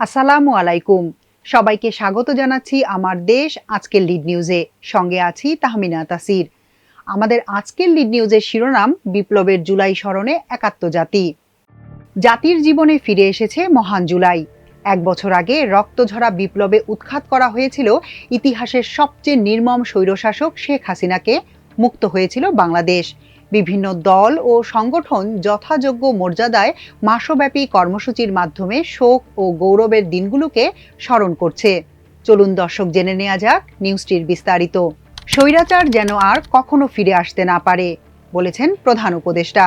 আসসালামু আলাইকুম। সবাইকে স্বাগত জানাচ্ছি আমার দেশ আজকের লিড নিউজে। সঙ্গে আছি তাহমিনা তাসির। আমাদের আজকের লিড নিউজের শিরোনাম, বিপ্লবের জুলাই স্মরণে একাত্ম জাতি। জাতির জীবনে ফিরে এসেছে মহান জুলাই। এক বছর আগে রক্তঝরা বিপ্লবে উৎখাত করা হয়েছিল ইতিহাসের সবচেয়ে নির্মম স্বৈরশাসক শেখ হাসিনাকে, মুক্ত হয়েছিল বাংলাদেশ। বিভিন্ন দল ও সংগঠন যথাযোগ্য মর্যাদায় মাসব্যাপী কর্মসূচির মাধ্যমে শোক ও গৌরবের দিনগুলোকে স্মরণ করছে। চলুন দর্শক জেনে নেওয়া যাক নিউজটির বিস্তারিত। স্বৈরাচার যেন আর কখনো ফিরে আসতে না পারে, বলেছেন প্রধান উপদেষ্টা।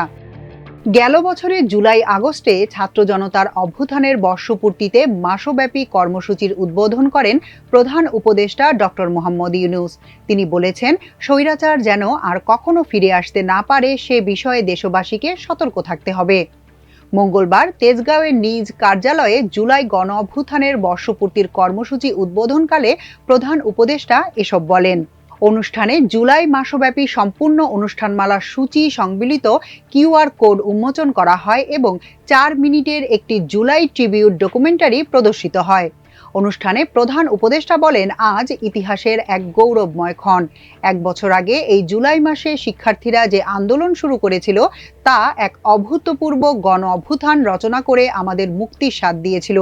গেল বছরের জুলাই আগস্টে ছাত্র জনতার অভ্যুত্থানের বর্ষপূর্তিতে মাসব্যাপী কর্মসূচির উদ্বোধন করেন প্রধান উপদেষ্টা ডক্টর মোহাম্মদ ইউনুস। তিনি বলেছেন, স্বৈরাচার যেন আর কখনো ফিরে আসতে না পারে, সে বিষয়ে দেশবাসীকে সতর্ক থাকতে হবে। মঙ্গলবার তেজগাঁওয়ের নিজ কার্যালয়ে জুলাই গণ অভ্যুত্থানের বর্ষপূর্তির কর্মসূচি উদ্বোধনকালে প্রধান উপদেষ্টা এসব বলেন। অনুষ্ঠানে জুলাই মাসব্যাপী সম্পূর্ণ অনুষ্ঠানমালার সূচি সংবলিত কিউআর কোড উন্মোচন করা হয় এবং চার মিনিটের একটি জুলাই ট্রিবিউট ডকুমেন্টারি প্রদর্শিত হয়। অনুষ্ঠানে প্রধান উপদেষ্টা বলেন, আজ ইতিহাসের এক গৌরবময় ক্ষণ। এক বছর আগে এই জুলাই মাসে শিক্ষার্থীরা যে আন্দোলন শুরু করেছিল, তা এক অভূতপূর্ব গণ অভ্যুত্থান রচনা করে আমাদের মুক্তির স্বাদ দিয়েছিল।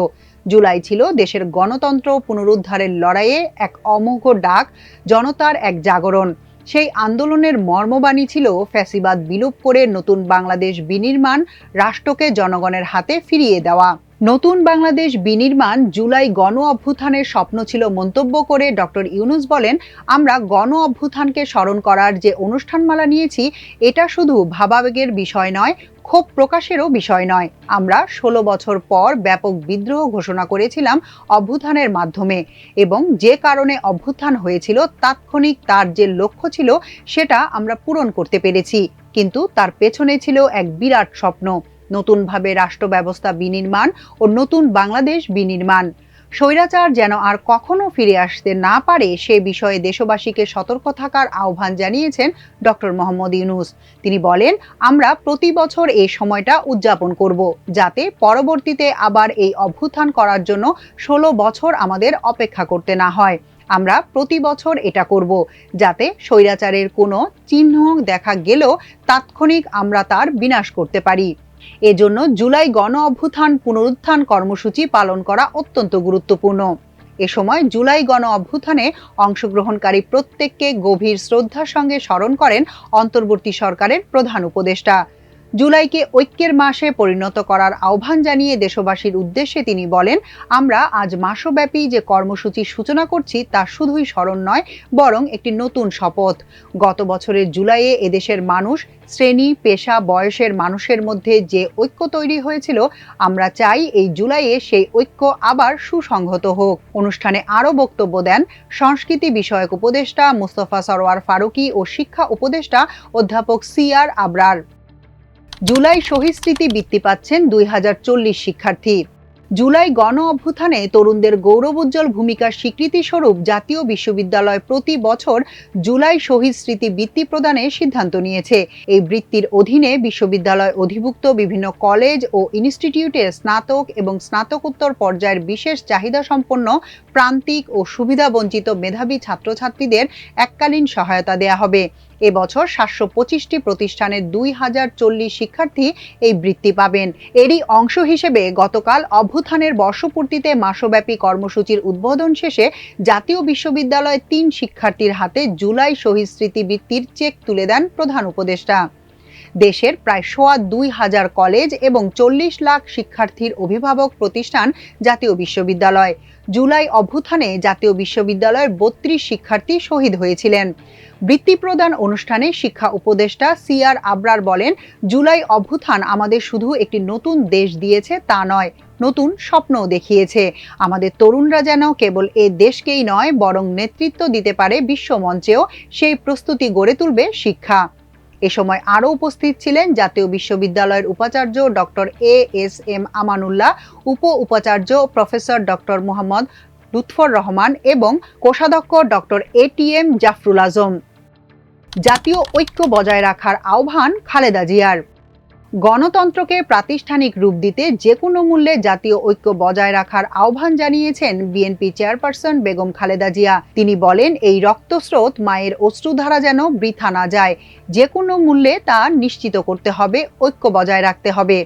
জুলাই ছিল দেশের গণতন্ত্র পুনরুদ্ধারের লড়াইয়ে এক অমোঘ ডাক, জনতার এক জাগরণ। সেই আন্দোলনের মর্মবাণী ছিল ফ্যাসিবাদ বিলোপ করে নতুন বাংলাদেশ বিনির্মাণ, রাষ্ট্রকে জনগণের হাতে ফিরিয়ে দেওয়া। নতুন বাংলাদেশ বিনির্মাণ জুলাই গণ অভ্যুত্থানের স্বপ্ন ছিল মন্তব্য করে ডক্টর ইউনুস বলেন, আমরা গণ অভ্যুত্থানকে স্মরণ করার যে অনুষ্ঠানমালা নিয়েছি, এটা শুধু ভাবাবেগের বিষয় নয় ক্ষোভ প্রকাশেরও বিষয় নয়। আমরা ষোলো বছর পর ব্যাপক বিদ্রোহ ঘোষণা করেছিলাম অভ্যুত্থানের মাধ্যমে এবং যে কারণে অভ্যুত্থান হয়েছিল তাৎক্ষণিক তার যে লক্ষ্য ছিল সেটা আমরা পূরণ করতে পেরেছি। কিন্তু তার পেছনে ছিল এক বিরাট স্বপ্ন। নতুনভাবে রাষ্ট্র ব্যবস্থা বিনির্মাণ ও নতুন বাংলাদেশ বিনির্মাণ। স্বৈরাচার যেন আর কখনো ফিরে আসতে না পারে, সে বিষয়ে দেশবাসীকে সতর্ক থাকার আহ্বান জানিয়েছেন ডক্টর মোহাম্মদ ইউনুস। তিনি বলেন, আমরা প্রতি বছর এই সময়টা উদযাপন করব, যাতে পরবর্তীতে আবার এই অভ্যুত্থান করার জন্য ষোলো বছর আমাদের অপেক্ষা করতে না হয়। আমরা প্রতি বছর এটা করব, যাতে স্বৈরাচারের কোনো চিহ্ন দেখা গেলেও তাৎক্ষণিক আমরা তার বিনাশ করতে পারি। এজন্য জুলাই গণ অভ্যুত্থান পুনরুত্থান কর্মসূচি পালন করা অত্যন্ত গুরুত্বপূর্ণ। এ সময় জুলাই গণ অভ্যুত্থানে অংশগ্রহণকারী প্রত্যেককে গভীর শ্রদ্ধার সঙ্গে স্মরণ করেন অন্তর্বর্তী সরকারের প্রধান উপদেষ্টা। জুলাইকে ঐক্যের মাসে পরিণত করার আহ্বান জানিয়ে দেশবাসীর উদ্দেশ্যে তিনি বলেন, আমরা আজ মাসব্যাপী যে কর্মসূচির সূচনা করছি তা শুধুই স্মরণ নয়, বরং একটি নতুন শপথ। গত বছরের জুলাইয়ে এদেশের মানুষ, শ্রেণি, পেশা, বয়সের মানুষের মধ্যে যে ঐক্য তৈরি হয়েছিল, আমরা চাই এই জুলাইয়ে সেই ঐক্য আবার সুসংহত হোক। অনুষ্ঠানে আরও বক্তব্য দেন সংস্কৃতি বিষয়ক উপদেষ্টা মুস্তফা সরোয়ার ফারুকি ও শিক্ষা উপদেষ্টা অধ্যাপক সি আর আবরার। জুলাই শহীদ স্মৃতি বৃত্তি পাচ্ছেন দুই হাজার চল্লিশ শিক্ষার্থী। জুলাই গণ অভ্যুত্থানে তরুণদের গৌরবোজ্জ্বল ভূমিকার স্বীকৃতি স্বরূপ জাতীয় বিশ্ববিদ্যালয় প্রতি বছর জুলাই শহীদ স্মৃতি বৃত্তি প্রদানের সিদ্ধান্ত নিয়েছে। এই বৃত্তির অধীনে বিশ্ববিদ্যালয় অধিভুক্ত বিভিন্ন কলেজ ও ইনস্টিটিউটের স্নাতক এবং স্নাতকোত্তর পর্যায়ের বিশেষ চাহিদা সম্পন্ন, প্রান্তিক ও সুবিধাবঞ্চিত মেধাবী ছাত্রছাত্রীদের এককালীন সহায়তা দেয়া হবে। এবছর সাতশো পঁচিশটি প্রতিষ্ঠানের দুই হাজার চল্লিশ শিক্ষার্থী এই বৃত্তি পাবেন। এরই অংশ হিসেবে গতকাল অভ্যুত্থানের বর্ষপূর্তিতে মাসব্যাপী কর্মসূচির উদ্বোধন শেষে জাতীয় বিশ্ববিদ্যালয়ের তিন শিক্ষার্থীর হাতে জুলাই শহীদ স্মৃতি বৃত্তির চেক তুলে দেন প্রধান উপদেষ্টা। দেশের প্রায় সোয়া দুই হাজার কলেজ এবং চল্লিশ লাখ শিক্ষার্থীর অভিভাবক প্রতিষ্ঠান জাতীয় বিশ্ববিদ্যালয়। জুলাই অভ্যুত্থানে জাতীয় বিশ্ববিদ্যালয়ের বত্রিশ শিক্ষার্থী শহীদ হয়েছিলেন। বৃত্তি প্রদান অনুষ্ঠানে শিক্ষা উপদেষ্টা সি আর আবরার বলেন, জুলাই অভ্যুত্থান আমাদের শুধু একটি নতুন দেশ দিয়েছে, তা নয়, নতুন স্বপ্নও দেখিয়েছে। আমাদের তরুণরা যেন কেবল এ দেশকেই নয়, বরং নেতৃত্ব দিতে পারে বিশ্বমঞ্চেও সেই প্রস্তুতি গড়ে তুলবে শিক্ষা। এ সময় আরও উপস্থিত ছিলেন জাতীয় বিশ্ববিদ্যালয়ের উপাচার্য doctor A S M Amanullah, উপ উপাচার্য প্রফেসর ডক্টর মোহাম্মদ লুৎফর রহমান এবং কোষাধ্যক্ষ doctor A T M Jafrul Azam. জাতীয় ঐক্য বজায় রাখার আহ্বান খালেদা জিয়ার। গণতন্ত্রকে প্রাতিষ্ঠানিক রূপ দিতে যে কোনো মূল্যে জাতীয় ঐক্য বজায় রাখার আহ্বান জানিয়েছেন বিএনপি চেয়ারপারসন বেগম খালেদা জিয়া। তিনি বলেন, এই রক্তস্রোত মায়ের অশ্রুধারা যেন বৃথা না যায়। যে কোনো মূল্যে তা নিশ্চিত করতে হবে, ঐক্য বজায় রাখতে হবে।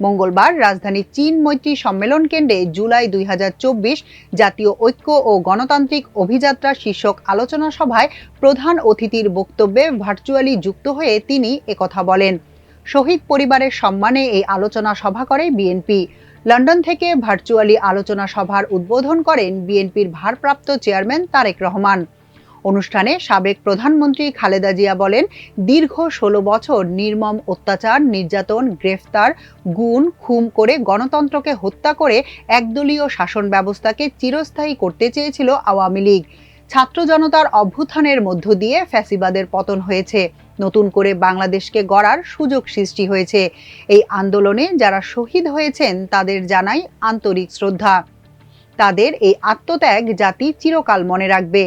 মঙ্গলবার রাজধানী চীন মৈত্রী সম্মেলন কেন্দ্রে জুলাই দুই হাজার চব্বিশ জাতীয় ঐক্য ও গণতান্ত্রিক অভিযাত্রা শীর্ষক আলোচনা সভায় প্রধান অতিথির বক্তব্যে ভার্চুয়ালি যুক্ত হয়ে তিনি একথা বলেন। শহীদ পরিবারের সম্মানে এই আলোচনা সভা করে বিএনপি। লন্ডন থেকে ভার্চুয়ালি আলোচনা সভার উদ্বোধন করেন বিএনপির ভারপ্রাপ্ত চেয়ারম্যান তারেক রহমান। অনুষ্ঠানে সাবেক প্রধানমন্ত্রী খালেদা জিয়া বলেন, দীর্ঘ ষোলো বছর নির্মম অত্যাচার, নির্যাতন, গ্রেফতার গুণ খুম করে গণতন্ত্রকে হত্যা করে একদলীয় শাসন ব্যবস্থাকে চিরস্থায়ী করতে চেয়েছিল আওয়ামী লীগ। ছাত্র জনতার অভ্যুত্থানের মধ্য দিয়ে ফ্যাসিবাদের পতন হয়েছে। নতুন করে বাংলাদেশকে গড়ার সুযোগ সৃষ্টি হয়েছে। এই আন্দোলনে যারা শহীদ হয়েছেন, তাদের জানাই আন্তরিক শ্রদ্ধা। তাদের এই আত্মত্যাগ জাতি চিরকাল মনে রাখবে।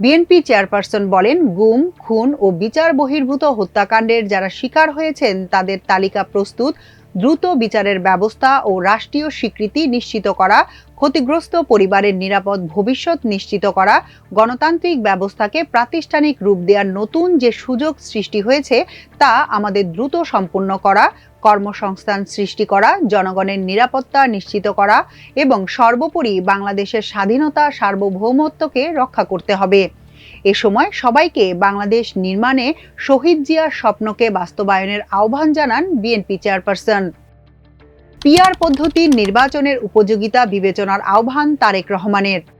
বিএনপি চেয়ারপারসন বলেন, গুম, খুন ও বিচার বহির্ভূত হত্যাকাণ্ডের যারা শিকার হয়েছেন, তাদের তালিকা প্রস্তুত দ্রুত বিচারের ব্যবস্থা ও রাষ্ট্রীয় স্বীকৃতি নিশ্চিত করা, ক্ষতিগ্রস্ত পরিবারের নিরাপদ ভবিষ্যৎ নিশ্চিত করা, গণতান্ত্রিক ব্যবস্থাকে প্রাতিষ্ঠানিক রূপ দেওয়ার নতুন যে সুযোগ সৃষ্টি হয়েছে তা আমাদের দ্রুত সম্পূর্ণ করা, কর্মসংস্থান সৃষ্টি করা, জনগণের নিরাপত্তা নিশ্চিত করা এবং সর্বোপরি বাংলাদেশের স্বাধীনতা সার্বভৌমত্বকে রক্ষা করতে হবে। এ সময় সবাইকে বাংলাদেশ নির্মাণে শহীদ জিয়ার স্বপ্নকে বাস্তবায়নের আহ্বান জানান বিএনপি চেয়ারপারসন পিআর পদ্ধতির নির্বাচনের উপযোগিতা বিবেচনার আহ্বান তারেক রহমানের।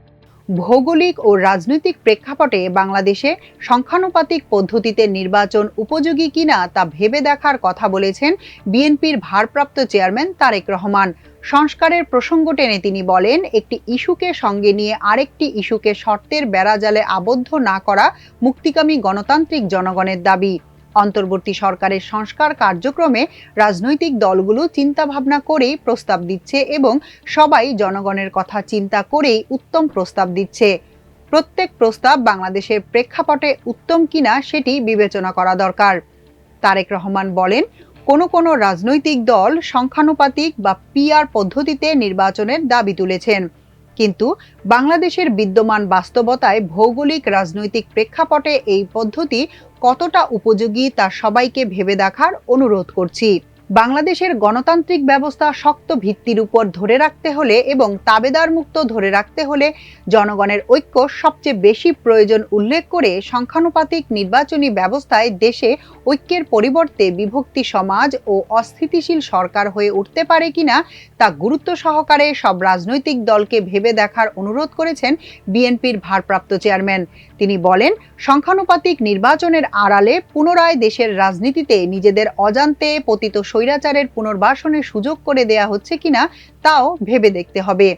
ভৌগোলিক ও রাজনৈতিক প্রেক্ষাপটে বাংলাদেশে সংখ্যানুপাতিক পদ্ধতিতে নির্বাচন উপযোগী কিনা তা ভেবে দেখার কথা বলেছেন বিএনপির ভারপ্রাপ্ত চেয়ারম্যান তারেক রহমান। সংস্কারের প্রসঙ্গ টেনে তিনি বলেন, একটি ইস্যুকে সঙ্গে নিয়ে আরেকটি ইস্যুকে শর্তের বেড়াজালে আবদ্ধ না করা মুক্তিকামী গণতান্ত্রিক জনগণের দাবি। অন্তর্বর্তী সরকারের সংস্কার কার্যক্রমে রাজনৈতিক দলগুলো চিন্তাভাবনা করেই প্রস্তাব দিচ্ছে এবং সবাই জনগণের কথা চিন্তা করেই উত্তম প্রস্তাব দিচ্ছে। প্রত্যেক প্রস্তাব বাংলাদেশের প্রেক্ষাপটে উত্তম কিনা সেটি বিবেচনা করা দরকার। তারেক রহমান বলেন, কোনো কোনো রাজনৈতিক দল সংখ্যানুপাতিক বা পিআর পদ্ধতিতে নির্বাচনের দাবি তুলেছেন। কিন্তু বাংলাদেশের বিদ্যমান বাস্তবতায় ভৌগোলিক রাজনৈতিক প্রেক্ষাপটে এই পদ্ধতি কতটা উপযোগী তা সবাইকে ভেবে দেখার অনুরোধ করছি। বাংলাদেশের গণতান্ত্রিক ব্যবস্থা শক্ত ভিত্তির উপর ধরে রাখতে হলে এবং তাবেদার মুক্ত ধরে রাখতে হলে জনগণের ঐক্য সবচেয়ে বেশি প্রয়োজন উল্লেখ করে সংখ্যানুপাতিক নির্বাচনী ব্যবস্থায় দেশে ঐক্যের পরিবর্তে বিভক্তি সমাজ ও অস্থিতিশীল সরকার হয়ে উঠতে পারে কিনা তা গুরুত্ব সহকারে সব রাজনৈতিক দলকে ভেবে দেখার অনুরোধ করেছেন বিএনপির ভারপ্রাপ্ত চেয়ারম্যান। তিনি বলেন, সংখ্যানুপাতিক নির্বাচনের আড়ালে পুনরায় দেশের রাজনীতিতে নিজেদের অজান্তে পতিত স্বৈরাচারের পুনর্বাসনের সুযোগ করে দেয়া হচ্ছে কিনা, তাও ভেবে দেখতে হবে।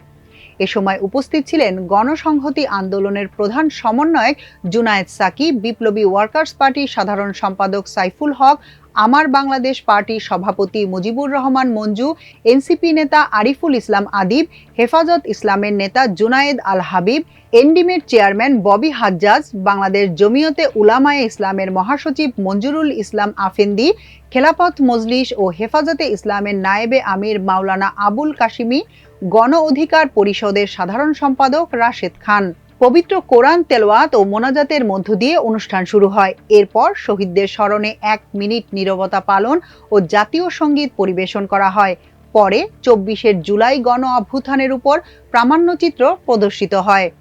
এ সময় উপস্থিত ছিলেন গণসংহতি আন্দোলনের প্রধান সমন্বয়ক জুনায়েদ সাকি, বিপ্লবী ওয়ার্কার্স পার্টির সাধারণ সম্পাদক সাইফুল হক, আমার বাংলাদেশ পার্টির সভাপতি মুজিবুর রহমান মঞ্জু, এনসিপি নেতা আরিফুল ইসলাম আদিব, হেফাজত ইসলামের নেতা জুনায়েদ আল হাবিব এনডিমের চেয়ারম্যান ববি হাজ্জাজ, বাংলাদেশ জমিয়তে উলামায়ে ইসলামের মহাসচিব মঞ্জুরুল ইসলাম আফেন্দি, খেলাফত মজলিস ও হেফাজতে ইসলামের নায়েবে আমির মাওলানা আবুল কাশিমি গণ অধিকার পরিষদের সাধারণ সম্পাদক রাশেদ খান। পবিত্র কোরআন তেলোয়াত ও মোনাজাতের মধ্য দিয়ে অনুষ্ঠান শুরু হয়। এরপর শহীদদের স্মরণে এক মিনিট নীরবতা পালন ও জাতীয় সংগীত পরিবেশন করা হয়। পরে চব্বিশের জুলাই গণ অভ্যুত্থানের উপর প্রামাণ্যচিত্র প্রদর্শিত হয়।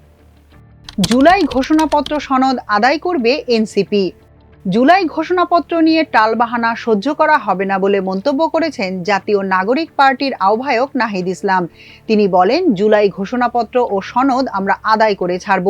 জুলাই ঘোষণাপত্র সনদ আদায় করবে এনসিপি। জুলাই ঘোষণাপত্র নিয়ে টালবাহানা সহ্য করা হবে না বলে মন্তব্য করেছেন জাতীয় নাগরিক পার্টির আহ্বায়ক নাহিদ ইসলাম। তিনি বলেন, জুলাই ঘোষণাপত্র ও সনদ আমরা আদায় করে ছাড়ব।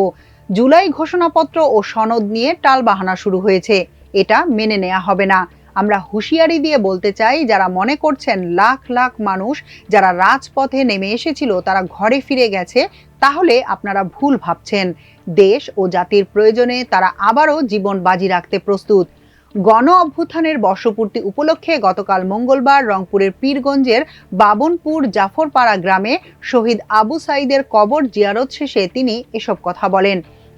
জুলাই ঘোষণাপত্র ও সনদ নিয়ে টালবাহানা শুরু হয়েছে। এটা মেনে নেওয়া হবে না। আমরা হুঁশিয়ারি দিয়ে বলতে চাই, যারা মনে করছেন লাখ লাখ মানুষ যারা রাজপথে নেমে এসেছিল, তারা ঘরে ফিরে গেছে, তাহলে আপনারা ভুল ভাবছেন। দেশ ও জাতির প্রয়োজনে তারা আবারও জীবন বাজি রাখতে প্রস্তুত। গণ অভ্যুত্থানের বর্ষপূর্তি উপলক্ষে গতকাল মঙ্গলবার রংপুরের পীরগঞ্জের বাবনপুর জাফরপাড়া গ্রামে শহীদ আবু সাইদের কবর জিয়ারত শেষে তিনি এসব কথা বলেন।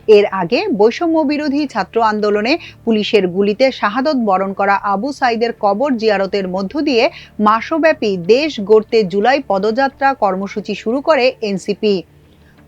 এর আগে বৈষম্য বিরোধী ছাত্র আন্দোলনে পুলিশের গুলিতে শাহাদত বরণ করা আবু সাইদের কবর জিয়ারতের মধ্য দিয়ে মাসব্যাপী দেশ গড়তে জুলাই পদযাত্রা কর্মসূচি শুরু করে এনসিপি।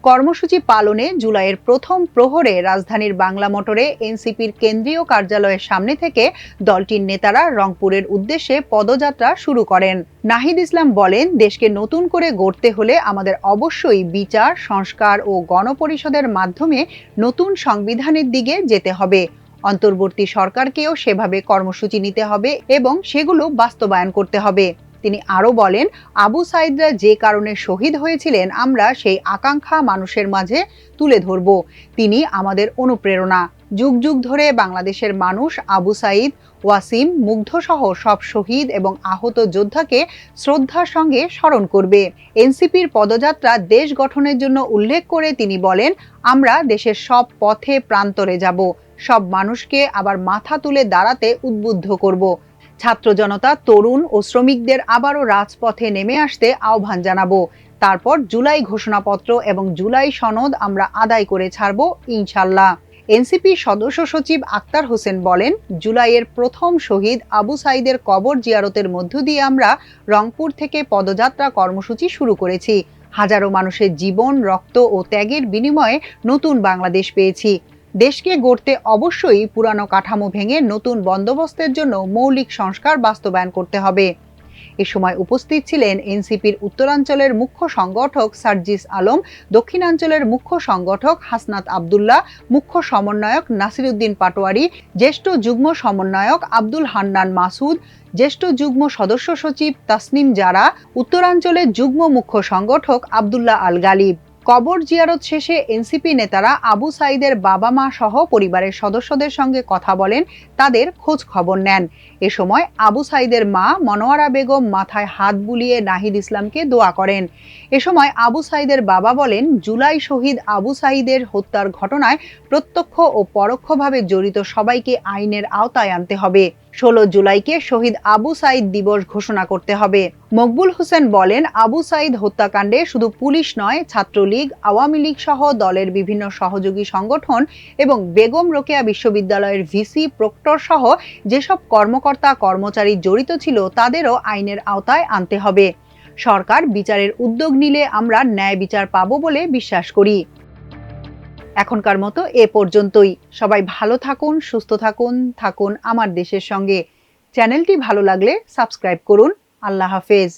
কর্মসূচি পালনে জুলাইয়ের প্রথম প্রহরে রাজধানীর বাংলা মোটরে এনসিপির কেন্দ্রীয় কার্যালয়ের সামনে থেকে দলটির নেতারা রংপুরের উদ্দেশ্যে পদযাত্রা শুরু করেন। নাহিদ ইসলাম বলেন, দেশকে নতুন করে গড়তে হলে আমাদের অবশ্যই বিচার, সংস্কার ও গণপরিষদের মাধ্যমে নতুন সংবিধানের দিকে যেতে হবে। অন্তর্বর্তী সরকারকেও সেভাবে কর্মসূচি নিতে হবে এবং সেগুলো বাস্তবায়ন করতে হবে। তিনি আরও বলেন, আবু সাইদরা যে কারণে শহীদ হয়েছিলেন, আমরা সেই আকাঙ্ক্ষা মানুষের মাঝে তুলে ধরব। তিনি আমাদের অনুপ্রেরণা। যুগ যুগ ধরে বাংলাদেশের মানুষ আবু সাইদ, ওয়াসিম, মুগ্ধসহ সব শহীদ এবং আহত যোদ্ধাকে শ্রদ্ধার সঙ্গে স্মরণ করবে। এনসিপির পদযাত্রা দেশ গঠনের জন্য উল্লেখ করে তিনি বলেন, আমরা দেশের সব পথে প্রান্তরে যাব। সব মানুষকে আবার মাথা তুলে দাঁড়াতে উদ্বুদ্ধ করব। ছাত্র জনতা, তরুণ ও শ্রমিকদের আবারও রাজপথে নেমে আসতে আহ্বান জানাব। তারপর জুলাই ঘোষণাপত্র এবং জুলাই সনদ আমরা আদায় করে ছাড়ব ইনশাল্লাহ। এনসিপি সদস্য সচিব আক্তার হোসেন বলেন, জুলাইয়ের প্রথম শহীদ আবু সাইদের কবর জিয়ারতের মধ্য দিয়ে আমরা রংপুর থেকে পদযাত্রা কর্মসূচি শুরু করেছি। হাজারো মানুষের জীবন, রক্ত ও ত্যাগের বিনিময়ে নতুন বাংলাদেশ পেয়েছি। দেশকে গড়তে অবশ্যই পুরানো কাঠামো ভেঙে নতুন বন্দোবস্তের জন্য মৌলিক সংস্কার বাস্তবায়ন করতে হবে। এ সময় উপস্থিত ছিলেন এনসিপির উত্তরাঞ্চলের মুখ্য সংগঠক সার্জিস আলম, দক্ষিণাঞ্চলের মুখ্য সংগঠক হাসনাত আবদুল্লাহ, মুখ্য সমন্বয়ক নাসিরুদ্দিন পাটোয়ারি, জ্যেষ্ঠ যুগ্ম সমন্বয়ক আব্দুল হান্নান মাসুদ, জ্যেষ্ঠ যুগ্ম সদস্য সচিব তাসনিম জারা, উত্তরাঞ্চলের যুগ্ম মুখ্য সংগঠক আবদুল্লাহ আল গালিব। কবর জিয়ারত শেষে এনসিপি নেতারা আবু সাইদের বাবা মা সহ পরিবারের সদস্যদের সঙ্গে কথা বলেন, তাদের খোঁজ খবর নেন। এ সময় আবু সাইদের মা মনোয়ারা বেগম মাথায় হাত বুলিয়ে নাহিদ ইসলামকে দোয়া করেন। এ সময় আবু সাইদের বাবা বলেন, জুলাই শহীদ আবু সাইদের হত্যার ঘটনায় প্রত্যক্ষ ও পরোক্ষভাবে জড়িত সবাইকে আইনের আওতায় আনতে হবে। ষোলো জুলাইকে শহীদ আবু সাইদ দিবস ঘোষণা করতে হবে। মকবুল হোসেন বলেন, আবু সাইদ হত্যাকাণ্ডে শুধু পুলিশ নয়, ছাত্রলীগ, আওয়ামী লীগ সহ দলের বিভিন্ন সহযোগী সংগঠন এবং বেগম রোকেয়া বিশ্ববিদ্যালয়ের ভিসি প্রক্টর সহ যেসব কর্মকর্তা, কর্মচারী জড়িত ছিল, তাদেরও আইনের আওতায় আনতে হবে। সরকার বিচারের উদ্যোগ নিলে আমরা ন্যায় বিচার পাবো বলে বিশ্বাস করি। এখনকার মতো এ পর্যন্তই। সবাই ভালো থাকুন, সুস্থ থাকুন থাকুন আমার দেশের সঙ্গে। চ্যানেলটি ভালো লাগলে সাবস্ক্রাইব করুন। আল্লাহ হাফেজ।